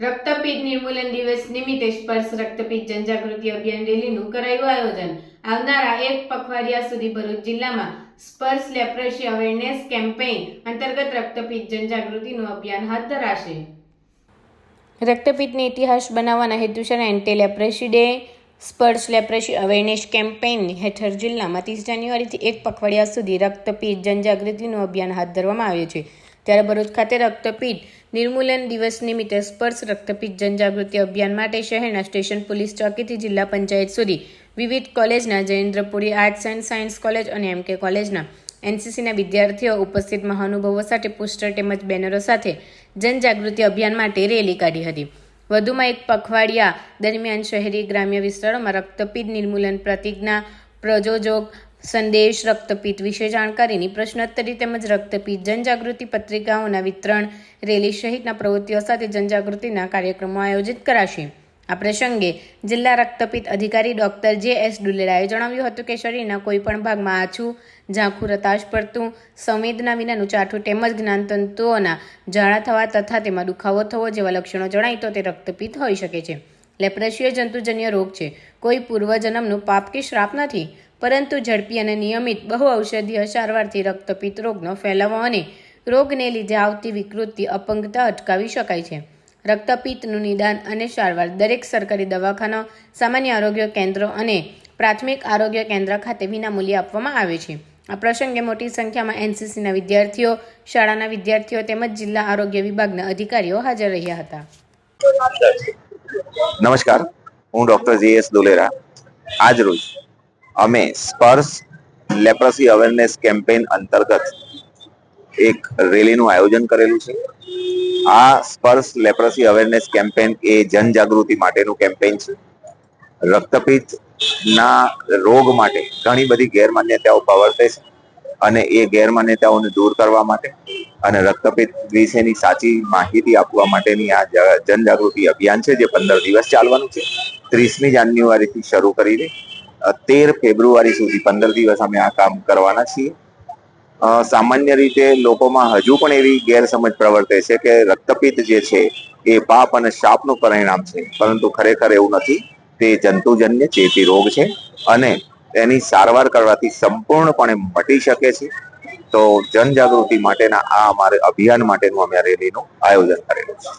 રક્તપિત નિર્મૂલન દિવસ નિમિત્તે સ્પર્શ રક્તપિત જનજાગૃતિ અભિયાન રેલીનું કરાયું આયોજન. આવનારા એક પખવાડિયા સુધી ભરૂચ જિલ્લામાં સ્પર્શ લેપ્રસી અવેરનેસ કેમ્પેઇન અંતર્ગત રક્તપિત જનજાગૃતિનું અભિયાન હાથ ધરાશે. રક્તપિતને ઇતિહાસ બનાવવાના હેતુસર anti leprosy day Sparsh leprosy awareness campaign હેઠળ જિલ્લામાં ત્રીસ જાન્યુઆરીથી એક પખવાડિયા સુધી રક્તપિત જનજાગૃતિનું અભિયાન હાથ ધરવામાં આવ્યું છે. ત્યારે ભરૂચ ખાતે રક્તપીઠ નિર્મૂલન દિવસ નિમિત્તે સ્પર્શ રક્તપીઠ જનજાગૃતિ અભિયાન માટે શહેરના સ્ટેશન પોલીસ ચોકીથી જિલ્લા પંચાયત સુધી વિવિધ કોલેજના Jayendrapuri arts and science college અને એમકે કોલેજના એનસીસીના વિદ્યાર્થીઓ ઉપસ્થિત મહાનુભાવો સાથે પોસ્ટર તેમજ બેનરો સાથે જનજાગૃતિ અભિયાન માટે રેલી કાઢી હતી. વધુમાં એક પખવાડિયા દરમિયાન શહેરી ગ્રામ્ય વિસ્તારોમાં રક્તપીઠ નિર્મૂલન પ્રતિજ્ઞા, પ્રજોજોગ સંદેશ, રક્તપીત વિશે જાણકારીની પ્રશ્નોત્તરી તેમજ રક્તપિત્ત જનજાગૃતિ પત્રિકાઓના વિતરણ, રેલી સહિતના પ્રવૃત્તિઓ સાથે જનજાગૃતિના કાર્યક્રમો આયોજિત કરાશે. આ પ્રસંગે જિલ્લા રક્તપીત અધિકારી ડોક્ટર જે એસ ડુલેડાએ જણાવ્યું હતું કે શરીરના કોઈપણ ભાગમાં આછું, ઝાંખું રતાશ પડતું, સંવેદના વિનાનું ચાઠું તેમજ જ્ઞાનતંતુઓના ઝાડા થવા તથા તેમાં દુખાવો થવો જેવા લક્ષણો જણાય તો તે રક્તપીત હોઈ શકે છે. લેપ્રેશિયો જંતુજન્ય રોગ છે. કોઈ પૂર્વજન્મનું પાપ કે શ્રાપ નથી. પરંતુ ઝડપી અને નિયમિત બહુ ઔષધીય સારવારથી રક્તપિત્ત રોગનો ફેલાવો અને રોગને લીધે આવતી વિકૃતિ, અપંગતા અટકાવી શકાય છે. રક્તપિત્તનું નિદાન અને સારવાર દરેક સરકારી દવાખાના, સામાન્ય આરોગ્ય કેન્દ્રો અને પ્રાથમિક આરોગ્ય કેન્દ્ર ખાતે વિનામૂલ્યે આપવામાં આવે છે. આ પ્રસંગે મોટી સંખ્યામાં એનસીસીના વિદ્યાર્થીઓ, શાળાના વિદ્યાર્થીઓ તેમજ જિલ્લા આરોગ્ય વિભાગના અધિકારીઓ હાજર રહ્યા હતા. નમસ્કાર. હું ડોક્ટર જીએસ દોલેરા. આજ રોજ અમે સ્પર્શ લેપ્રસી અવેરનેસ કેમ્પેન અંતર્ગત એક રેલીનું આયોજન કરેલું છે. આ સ્પર્શ લેપ્રસી અવેરનેસ કેમ્પેન એ જનજાગૃતિ માટેનું કેમ્પેન છે. રક્તપિત્ત ના રોગ માટે ઘણી બધી ગેરમાન્યતાઓ પ્રવર્તે છે અને એ ગેરમાન્યતાઓને દૂર કરવા માટે અને રક્તપિત વિશેની સાચી માહિતી આપવા માટેની આ જનજાગૃતિ અભિયાન છે, જે પંદર દિવસ ચાલવાનું છે. ત્રીસમી જાન્યુઆરીથી શરૂ કરીને તેર ફેબ્રુઆરી સુધી, પંદર દિવસ અમે આ કામ કરવાના છીએ. સામાન્ય રીતે લોકોમાં હજુ પણ એવી ગેરસમજ પ્રવર્તે છે કે રક્તપિત્ત જે છે, એ પાપ અને શાપનું પરિણામ છે. પરંતુ ખરેખર એવું નથી. તે જંતુજન્ય ચેપી રોગ છે અને એની સારવાર કરવાથી સંપૂર્ણપણે મટી શકે છે. તો જનજાગૃતિ માટેના આ અમારે અભિયાન માટેનું અમે રેલીનું આયોજન કરેલું છે.